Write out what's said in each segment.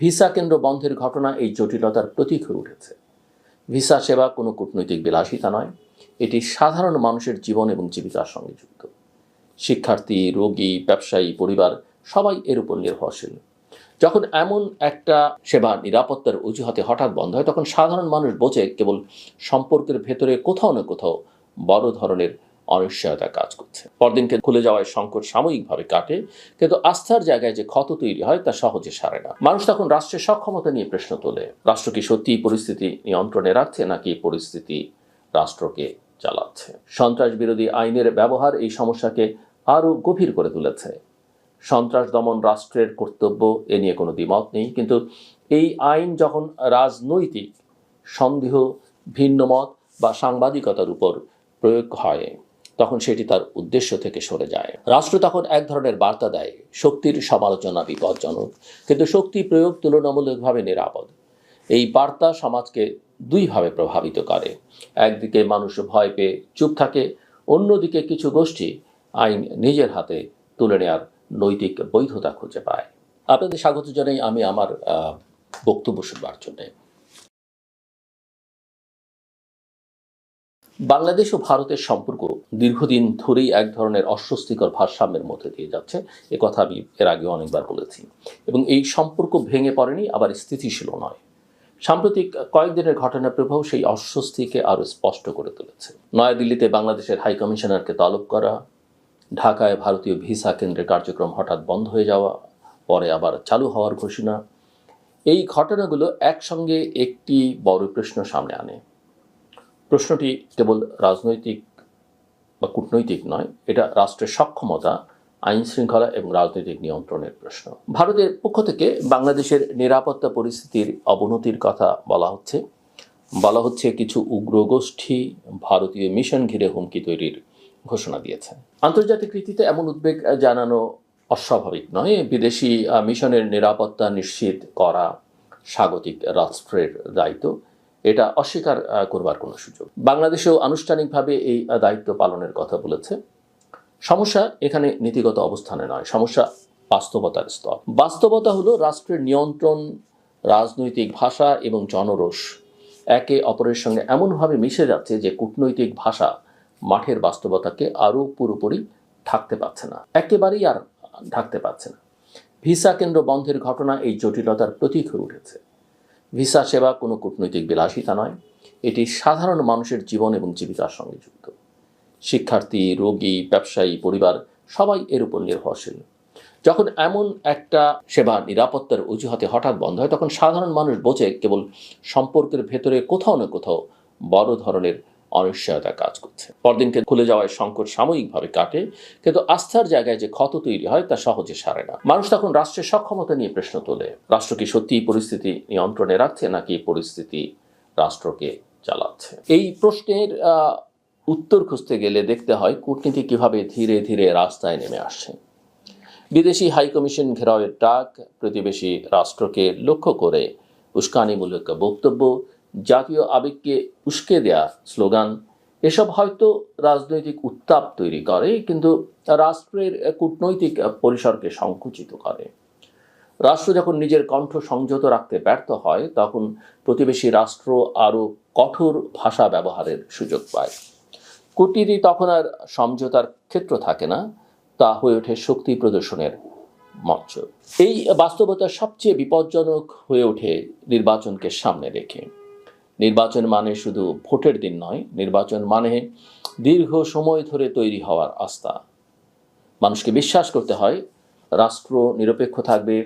Visa কেন্দ্র বন্ধের ঘটনা এই জটিলতার প্রতীক হয়ে উঠেছে। ভিসা সেবা কোনো কূটনৈতিক বিলাসিতা নয়, এটি সাধারণ মানুষের জীবন এবং জীবিকার সঙ্গে যুক্ত। শিক্ষার্থী, রোগী, ব্যবসায়ী, পরিবার, সবাই এর উপর নির্ভরশীল। যখন এমন একটা সেবা নিরাপত্তার অজুহাতে হঠাৎ বন্ধ হয়, তখন সাধারণ মানুষ বোঝে কেবল সম্পর্কের ভেতরে কোথাও না কোথাও বড় ধরনের অনিশ্চয়তা কাজ করছে। পরদিনকে খুলে যাওয়ায় সংকট সাময়িকভাবে কাটে, কিন্তু আস্থার জায়গায় যে ক্ষত তৈরি হয় তা সহজে সারে না। মানুষ তখন রাষ্ট্রের সক্ষমতা নিয়ে প্রশ্ন তোলে, রাষ্ট্র কি সত্যি পরিস্থিতি নিয়ন্ত্রণে রাখছে নাকি পরিস্থিতি রাষ্ট্রকে চালাচ্ছে? সন্ত্রাস বিরোধী আইনের ব্যবহার এই সমস্যাকে আরও গভীর করে তুলেছে। সন্ত্রাস দমন রাষ্ট্রের কর্তব্য এ নিয়ে কোনো দ্বিমত নেই, কিন্তু এই আইন যখন রাজনৈতিক সন্দেহ, ভিন্নমত বা সাংবাদিকতার উপর প্রয়োগ হয় তখন সেটি তার উদ্দেশ্য থেকে সরে যায়। রাষ্ট্র তখন এক ধরনের বার্তা দেয়, শক্তির সমালোচনা বিপজ্জনক কিন্তু শক্তি প্রয়োগ তুলনামূলকভাবে নিরাপদ। এই বার্তা সমাজকে দুইভাবে প্রভাবিত করে। একদিকে মানুষ ভয় পেয়ে চুপ থাকে, অন্যদিকে কিছু গোষ্ঠী আইন নিজের হাতে তুলে নেওয়ার নৈতিক বৈধতা খুঁজে পায়। আপনাদের স্বাগত জানাই আমি আমার বক্তব্য শুনবার জন্যে। বাংলাদেশ ও ভারতের সম্পর্ক দীর্ঘদিন ধরেই এক ধরনের অস্বস্তিকর ভারসাম্যের মধ্যে দিয়ে যাচ্ছে। এ কথা আমি এর আগে অনেকবার বলেছি। এবং এই সম্পর্ক ভেঙে পড়েনি, আবার স্থিতিশীল নয়। সাম্প্রতিক কয়েকদিনের ঘটনার প্রভাব সেই অস্বস্তিকে আরও স্পষ্ট করে তুলেছে। নয়াদিল্লিতে বাংলাদেশের হাই কমিশনারকে তলব করা, ঢাকায় ভারতীয় ভিসা কেন্দ্রের কার্যক্রম হঠাৎ বন্ধ হয়ে যাওয়া, পরে আবার চালু হওয়ার ঘোষণা। এই ঘটনাগুলো একসঙ্গে একটি বড় প্রশ্ন সামনে আনে। প্রশ্নটি কেবল রাজনৈতিক বা কূটনৈতিক নয়, এটা রাষ্ট্রের সক্ষমতা, আইন শৃঙ্খলা এবং রাজনৈতিক নিয়ন্ত্রণের প্রশ্ন। ভারতের পক্ষ থেকে বাংলাদেশের নিরাপত্তা পরিস্থিতির অবনতির কথা বলা হচ্ছে। বলা হচ্ছে কিছু উগ্রগোষ্ঠী ভারতীয় মিশন ঘিরে হুমকি তৈরির ঘোষণা দিয়েছে। আন্তর্জাতিক রীতিতে এমন উদ্বেগ জানানো অস্বাভাবিক নয়। বিদেশি মিশনের নিরাপত্তা নিশ্চিত করা স্বাগতিক রাষ্ট্রের দায়িত্ব। এটা অস্বীকার করবার কোনো সুযোগ। বাংলাদেশেও আনুষ্ঠানিকভাবে এই দায়িত্ব পালনের কথা বলেছে। সমস্যা এখানে নীতিগত অবস্থানে নয়, সমস্যা বাস্তবতার স্তর। বাস্তবতা হলো রাষ্ট্রের নিয়ন্ত্রণ, রাজনৈতিক ভাষা এবং জনরোষ একে অপরের সঙ্গে এমনভাবে মিশে যাচ্ছে যে কূটনৈতিক ভাষা মাঠের বাস্তবতাকে আরও পুরোপুরি ঢাকতে পারছে না, একেবারেই আর ঢাকতে পারছে না। ভিসা কেন্দ্র বন্ধের ঘটনা এই জটিলতার প্রতীক হয়ে উঠেছে। ভিসা, সেবা কোনো কূটনৈতিক বিলাসিতা নয়। এটি সাধারণ মানুষের জীবন এবং জীবিকার সঙ্গে যুক্ত। শিক্ষার্থী, রোগী, ব্যবসায়ী, পরিবার সবাই এর উপর নির্ভরশীল। যখন এমন একটা সেবা নিরাপত্তার অজুহাতে হঠাৎ বন্ধ হয়, তখন সাধারণ মানুষ বোঝে কেবল সম্পর্কের ভেতরে কোথাও না কোথাও বড় ধরনের অনিশ্চয়তা কাজ করছে। পরদিনকে খুলে যাওয়ায় সংকট সাময়িকভাবে কাটে, কিন্তু আস্থার জায়গায় যে ক্ষত তৈরি হয় তা সহজে সারে না। মানুষ তখন রাষ্ট্রের সক্ষমতা নিয়ে প্রশ্ন তোলে, রাষ্ট্র কি সত্যি পরিস্থিতি নিয়ন্ত্রণে রাখছে নাকি পরিস্থিতি রাষ্ট্রকে চালাচ্ছে? এই প্রশ্নের উত্তর খুঁজতে গেলে দেখতে হয় কূটনীতি কীভাবে ধীরে ধীরে রাস্তায় নেমে আসছে। বিদেশি হাইকমিশন ঘেরাওয়ের ডাক প্রতিবেশী রাষ্ট্রকে লক্ষ্য করে উস্কানিমূলক বক্তব্য জাতীয় আবেগকে উস্কে দেয়া স্লোগান, এসব হয়তো রাজনৈতিক উত্তাপ তৈরি করে, কিন্তু রাষ্ট্রের কূটনৈতিক পরিসরকে সংকুচিত করে। রাষ্ট্র যখন নিজের কণ্ঠ সংযত রাখতে ব্যর্থ হয়, তখন প্রতিবেশী রাষ্ট্র আরও কঠোর ভাষা ব্যবহারের সুযোগ পায়। কূটনীতি তখন আর সমঝোতার ক্ষেত্র থাকে না, তা হয়ে ওঠে শক্তি প্রদর্শনের মঞ্চ। এই বাস্তবতা সবচেয়ে বিপজ্জনক হয়ে ওঠে নির্বাচনকে সামনে রেখে। নির্বাচন মানে শুধু ভোটের দিন নয়, নির্বাচন মানে দীর্ঘ সময় ধরে তৈরি হওয়ার আস্থা। মানুষকে বিশ্বাস করতে হয়, রাষ্ট্র নিরপেক্ষ থাকবে,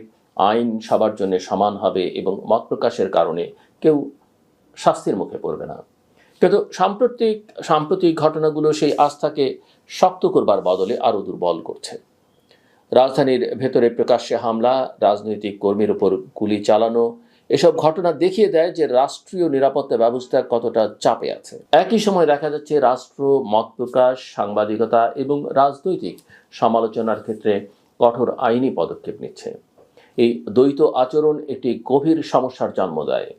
আইন সবার জন্য সমান হবে এবং মত প্রকাশের কারণে কেউ শাস্তির মুখে পড়বে না। কিন্তু সাম্প্রতিক সাম্প্রতিক ঘটনাগুলো সেই আস্থাকে শক্ত করবার বদলে আরও দুর্বল করছে। রাজধানীর ভেতরে প্রকাশ্যে হামলা, রাজনৈতিক কর্মীর উপর গুলি চালানো এসব ঘটনা দেখিয়ে দেয় যে রাষ্ট্রীয় নিরাপত্তা ব্যবস্থা কতটা চাপে আছে। একই সময় দেখা যাচ্ছে রাষ্ট্র, মত প্রকাশ, সাংবাদিকতা এবং রাজনৈতিক সমালোচনার ক্ষেত্রে কঠোর আইনি পদক্ষেপ নিচ্ছে। এই দ্বৈত আচরণ একটি গভীর সমস্যার জন্ম দেয়।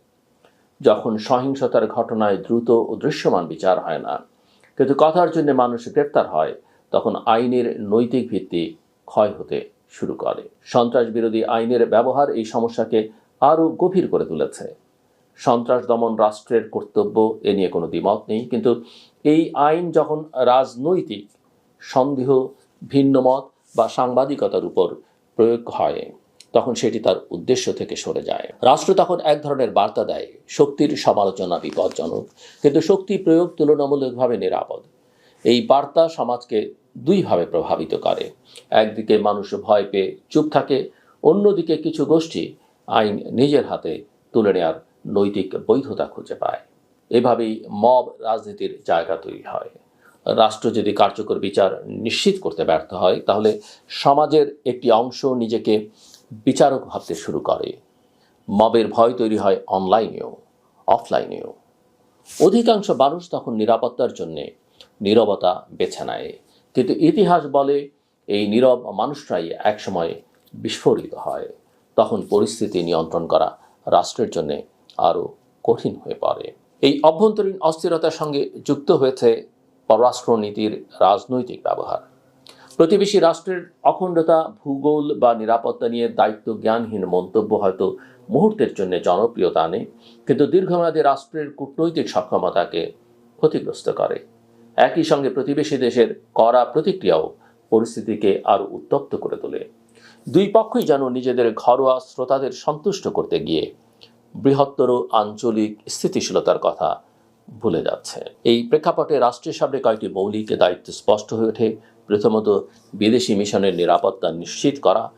যখন সহিংসতার ঘটনায় দ্রুত ও দৃশ্যমান বিচার হয় না, কিন্তু কথার জন্য মানুষ গ্রেপ্তার হয়, তখন আইনের নৈতিক ভিত্তি ক্ষয় হতে শুরু করে। সন্ত্রাস বিরোধী আইনের ব্যবহার এই সমস্যাকে আরও গভীর করে তুলেছে। সন্ত্রাস দমন রাষ্ট্রের কর্তব্য এ নিয়ে কোনো দ্বিমত নেই, কিন্তু এই আইন যখন রাজনৈতিক সন্দেহ ভিন্নমত বা সাংবাদিকতার উপর প্রয়োগ হয়, তখন সেটি তার উদ্দেশ্য থেকে সরে যায়। রাষ্ট্র তখন এক ধরনের বার্তা দেয়, শক্তির সমালোচনা বিপজ্জনক, কিন্তু শক্তি প্রয়োগ তুলনামূলকভাবে নিরাপদ। এই বার্তা সমাজকে দুইভাবে প্রভাবিত করে, একদিকে মানুষ ভয় পেয়ে চুপ থাকে, অন্যদিকে কিছু গোষ্ঠী আইন নিজের হাতে তুলে নেওয়ার নৈতিক বৈধতা খুঁজে পায়। এভাবেই মব রাজনীতির জায়গা তৈরি হয়। রাষ্ট্র যদি কার্যকর বিচার নিশ্চিত করতে ব্যর্থ হয়, তাহলে সমাজের একটি অংশ নিজেকে বিচারক ভাবতে শুরু করে। মবের ভয় তৈরি হয় অনলাইনেও, অফলাইনেও। অধিকাংশ মানুষ তখন নিরাপত্তার জন্যে নীরবতা বেছে নেয়। কিন্তু ইতিহাস বলে, এই নীরব মানুষরাই একসময় বিস্ফোরিত হয়। তখন পরিস্থিতি নিয়ন্ত্রণ করা রাষ্ট্রের জন্য আরও কঠিন হয়ে পড়ে। এই অভ্যন্তরীণ অস্থিরতার সঙ্গে যুক্ত হয়েছে পররাষ্ট্রনীতির রাজনৈতিক ব্যবহার। প্রতিবেশী রাষ্ট্রের অখণ্ডতা, ভূগোল বা নিরাপত্তা নিয়ে দায়িত্ব জ্ঞানহীন মন্তব্য হয়তো মুহূর্তের জন্য জনপ্রিয়তা আনে কিন্তু দীর্ঘমেয়াদী রাষ্ট্রের কূটনৈতিক সক্ষমতাকে ক্ষতিগ্রস্ত করে। একই সঙ্গে প্রতিবেশী দেশের কড়া প্রতিক্রিয়াও পরিস্থিতিকে আরও উত্তপ্ত করে তোলে। দুই পক্ষই যেন নিজেদের ঘরোয়া শ্রোতাদের সন্তুষ্ট করতে গিয়ে বৃহত্তর আঞ্চলিক স্থিতিশীলতার কথা ভুলে যাচ্ছে। এই প্রেক্ষাপটে রাষ্ট্রের সামনে কয়েকটি মৌলিক দায়িত্ব স্পষ্ট হয়ে ওঠে। প্রথমত, বিদেশি মিশনের নিরাপত্তা নিশ্চিত করা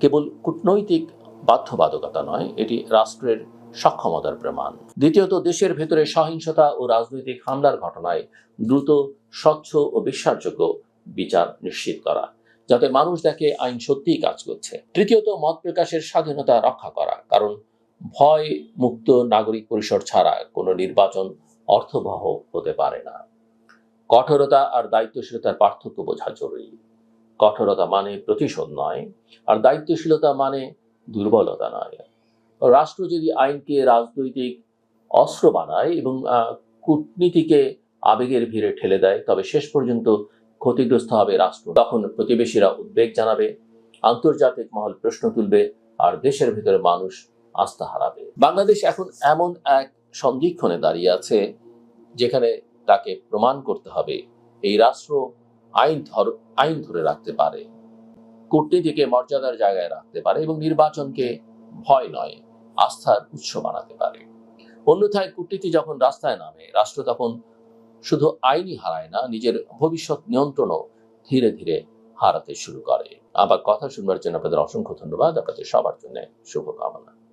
কেবল কূটনৈতিক বাধ্যবাধকতা নয়, এটি রাষ্ট্রের সক্ষমতার প্রমাণ। দ্বিতীয়ত, দেশের ভেতরে সহিংসতা ও রাজনৈতিক হামলার ঘটনায় দ্রুত, স্বচ্ছ ও বিশ্বাসযোগ্য বিচার নিশ্চিত করা। যাতে মানুষ দেখে আইন সত্যিই কাজ করছে। তৃতীয়ত, মত প্রকাশের স্বাধীনতা রক্ষা করা, কারণ ভয় মুক্ত নাগরিক পরিসর ছাড়া কোনো নির্বাচন অর্থবহ হতে পারে না। কঠোরতা আর দায়িত্বশীলতার পার্থক্য বোঝা জরুরি। কঠোরতা মানে প্রতিশোধ নয়, আর দায়িত্বশীলতা মানে দুর্বলতা নয়। রাষ্ট্র যদি আইনকে রাজনৈতিক অস্ত্র বানায় এবং কূটনীতিকে আবেগের ভিড়ে ঠেলে দেয়, তবে শেষ পর্যন্ত ক্ষতিগ্রস্ত হবে রাষ্ট্র। তখন প্রতিবেশীরা উদ্বেগ জানাবে, আন্তর্জাতিক মহল প্রশ্ন তুলবে, আর দেশের ভিতরে মানুষ আস্থা হারাবে। বাংলাদেশ এখন এমন এক সন্ধিক্ষণে দাঁড়িয়ে আছে, যেখানে তাকে প্রমাণ করতে হবে, এই রাষ্ট্র আইন ধর, আইন ধরে রাখতে পারে। কূটনীতিকে মর্যাদার জায়গায় রাখতে পারে এবং নির্বাচনকে ভয় নয়, আস্থার উৎস বানাতে পারে। অন্যথায় কূটনীতি যখন রাস্তায় নামে, রাষ্ট্র তখন শুধু আইনই হারায় না, নিজের ভবিষ্যৎ নিয়ন্ত্রণও ধীরে ধীরে হারাতে শুরু করে। আবার কথা শুনবার জন্য আপনাদের অসংখ্য ধন্যবাদ। আপনাদের সবার জন্য শুভকামনা।